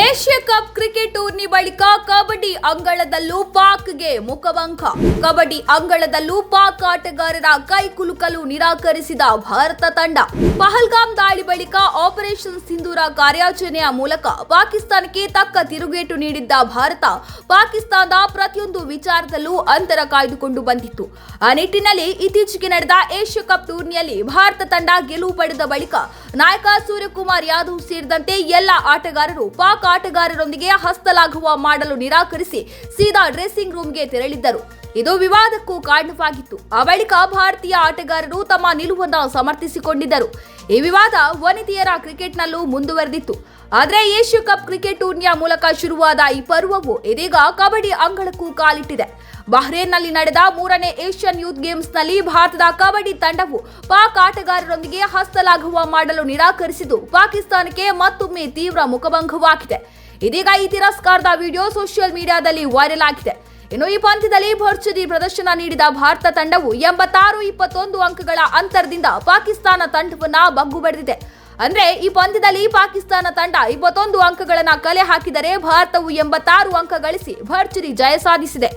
Asia cup cricket tourney ಬಳಿಕ ಕಬಡ್ಡಿ ಅಂಗಳದಲ್ಲೂ ಪಾಕ್ಗೆ ಮುಖಭಂಗ. ಕಬಡ್ಡಿ ಅಂಗಳದಲ್ಲೂ ಪಾಕ್ ಆಟಗಾರರ ಕೈ ಕುಲುಕಲು ನಿರಾಕರಿಸಿದ ಭಾರತ ತಂಡ. ಪಹಲ್ಗಾಮ್ ದಾಳಿ ಬಳಿಕ ಆಪರೇಷನ್ ಸಿಂಧೂರ ಕಾರ್ಯಾಚರಣೆಯ ಮೂಲಕ ಪಾಕಿಸ್ತಾನಕ್ಕೆ ತಕ್ಕ ತಿರುಗೇಟು ನೀಡಿದ್ದ ಭಾರತ, ಪಾಕಿಸ್ತಾನದ ಪ್ರತಿಯೊಂದು ವಿಚಾರದಲ್ಲೂ ಅಂತರ ಕಾಯ್ದುಕೊಂಡು ಬಂದಿತ್ತು. ಆ ನಿಟ್ಟಿನಲ್ಲಿ ಇತ್ತೀಚೆಗೆ ನಡೆದ ಏಷ್ಯಾ ಕಪ್ ಟೂರ್ನಿಯಲ್ಲಿ ಭಾರತ ತಂಡ ಗೆಲುವು ಪಡೆದ ಬಳಿಕ ನಾಯಕ ಸೂರ್ಯಕುಮಾರ್ ಯಾದವ್ ಸೇರಿದಂತೆ ಎಲ್ಲ ಆಟಗಾರರು ಪಾಕ್ ಆಟಗಾರರೊಂದಿಗೆ ಹಸ್ತಲಾಘವ ಮಾಡಲು ನಿರಾಕರಿಸಿ ಸೀದಾ ಡ್ರೆಸ್ಸಿಂಗ್ ರೂಮ್ಗೆ ತೆರಳಿದ್ದರು. ಇದು ವಿವಾದಕ್ಕೂ ಕಾರಣವಾಗಿತ್ತು. ಆ ಬಳಿಕ ಭಾರತೀಯ ಆಟಗಾರರು ತಮ್ಮ ನಿಲುವನ್ನು ಸಮರ್ಥಿಸಿಕೊಂಡಿದ್ದರು. ಈ ವಿವಾದ ವನಿತೆಯರ ಕ್ರಿಕೆಟ್ನಲ್ಲೂ ಮುಂದುವರೆದಿತ್ತು. ಆದರೆ ಏಷ್ಯಾ ಕಪ್ ಕ್ರಿಕೆಟ್ ಟೂರ್ನಿಯ ಮೂಲಕ ಶುರುವಾದ ಈ ಪರ್ವವು ಇದೀಗ ಕಬಡ್ಡಿ ಅಂಗಳಕ್ಕೂ ಕಾಲಿಟ್ಟಿದೆ. ಬಹ್ರೇನ್ನಲ್ಲಿ ನಡೆದ ಮೂರನೇ ಏಷ್ಯನ್ ಯೂತ್ ಗೇಮ್ಸ್ನಲ್ಲಿ ಭಾರತದ ಕಬಡ್ಡಿ ತಂಡವು ಪಾಕ್ ಆಟಗಾರರೊಂದಿಗೆ ಹಸ್ತಲಾಘವ ಮಾಡಲು ನಿರಾಕರಿಸಿದ್ದು, ಪಾಕಿಸ್ತಾನಕ್ಕೆ ಮತ್ತೊಮ್ಮೆ ತೀವ್ರ ಮುಖಭಂಗವಾಗಿದೆ. ಇದೀಗ ಈ ತಿರಸ್ಕಾರದ ವಿಡಿಯೋ ಸೋಷಿಯಲ್ ಮೀಡಿಯಾದಲ್ಲಿ ವೈರಲ್ ಆಗಿದೆ. ಇನ್ನು ಈ ಪಂದ್ಯದಲ್ಲಿ ಭರ್ಜರಿ ಪ್ರದರ್ಶನ ನೀಡಿದ ಭಾರತ ತಂಡವು ಎಂಬತ್ತಾರು ಇಪ್ಪತ್ತೊಂದು ಅಂಕಗಳ ಅಂತರದಿಂದ ಪಾಕಿಸ್ತಾನ ತಂಡವನ್ನ ಬಗ್ಗು ಬಡಿದಿದೆ. ಅಂದ್ರೆ ಈ ಪಂದ್ಯದಲ್ಲಿ ಪಾಕಿಸ್ತಾನ ತಂಡ ಇಪ್ಪತ್ತೊಂದು ಅಂಕಗಳನ್ನ ಕಲೆ ಹಾಕಿದರೆ ಭಾರತವು ಎಂಬತ್ತಾರು ಅಂಕ ಗಳಿಸಿ ಭರ್ಜರಿ ಜಯ ಸಾಧಿಸಿದೆ.